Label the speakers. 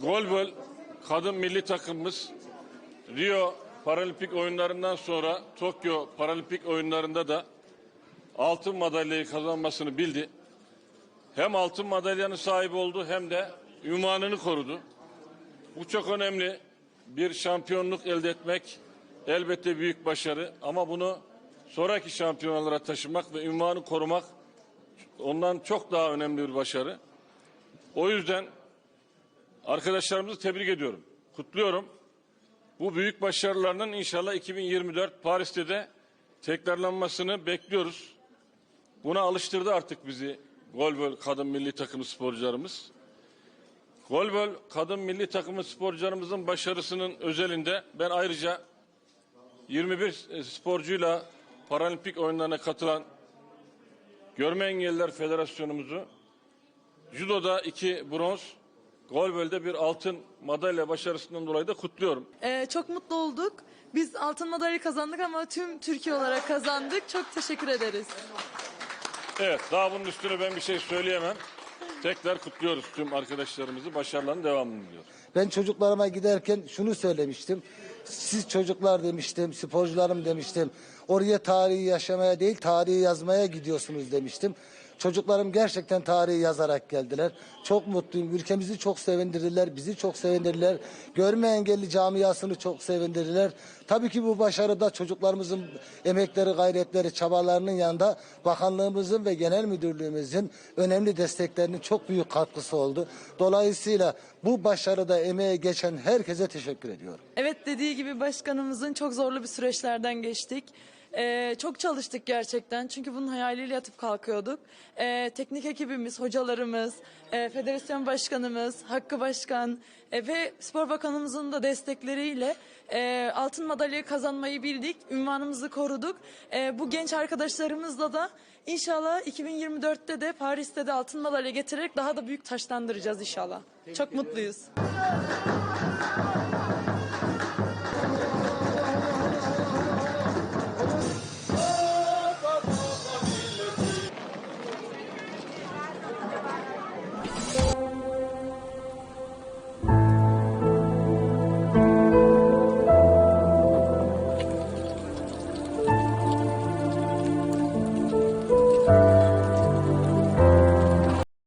Speaker 1: Golbol kadın milli takımımız Rio Paralimpik oyunlarından sonra Tokyo Paralimpik oyunlarında da altın madalyayı kazanmasını bildi. Hem altın madalyanın sahibi oldu hem de ünvanını korudu. Bu çok önemli. Bir şampiyonluk elde etmek elbette büyük başarı ama bunu sonraki şampiyonalara taşımak ve ünvanı korumak ondan çok daha önemli bir başarı. O yüzden arkadaşlarımızı tebrik ediyorum. Kutluyorum. Bu büyük başarılarının inşallah 2024 Paris'te de tekrarlanmasını bekliyoruz. Buna alıştırdı artık bizi golbol kadın milli takımı sporcularımız. Golbol kadın milli takımı sporcularımızın başarısının özelinde ben ayrıca 21 sporcuyla paralimpik oyunlarına katılan Görme Engelliler Federasyonumuzu judoda iki bronz, golbölde bir altın madalya başarısından dolayı da kutluyorum.
Speaker 2: Ee, çok mutlu olduk. Biz altın madalya kazandık ama tüm Türkiye olarak kazandık. Çok teşekkür ederiz.
Speaker 1: Evet, daha bunun üstüne ben bir şey söyleyemem. Tekrar kutluyoruz tüm arkadaşlarımızı. Başarılarının devamını diliyoruz.
Speaker 3: Ben çocuklarıma giderken şunu söylemiştim. Siz çocuklar demiştim, sporcularım demiştim. Oraya tarihi yaşamaya değil, tarihi yazmaya gidiyorsunuz demiştim. Çocuklarım gerçekten tarihi yazarak geldiler. Çok mutluyum. Ülkemizi çok sevindirdiler, bizi çok sevindirdiler. Görme engelli camiasını çok sevindirdiler. Tabii ki bu başarıda çocuklarımızın emekleri, gayretleri, çabalarının yanında bakanlığımızın ve genel müdürlüğümüzün önemli desteklerinin çok büyük katkısı oldu. Dolayısıyla bu başarıda emeğe geçen herkese teşekkür ediyorum.
Speaker 2: Evet dediği gibi başkanımızın çok zorlu bir süreçlerden geçtik. Ee, çok çalıştık gerçekten çünkü bunun hayaliyle yatıp kalkıyorduk. Ee, teknik ekibimiz, hocalarımız, e, federasyon başkanımız, Hakkı Başkan e, ve spor bakanımızın da destekleriyle e, altın madalyayı kazanmayı bildik, ünvanımızı koruduk. E, bu genç arkadaşlarımızla da inşallah 2024'te de Paris'te de altın madalya getirerek daha da büyük taşlandıracağız inşallah. Çok mutluyuz.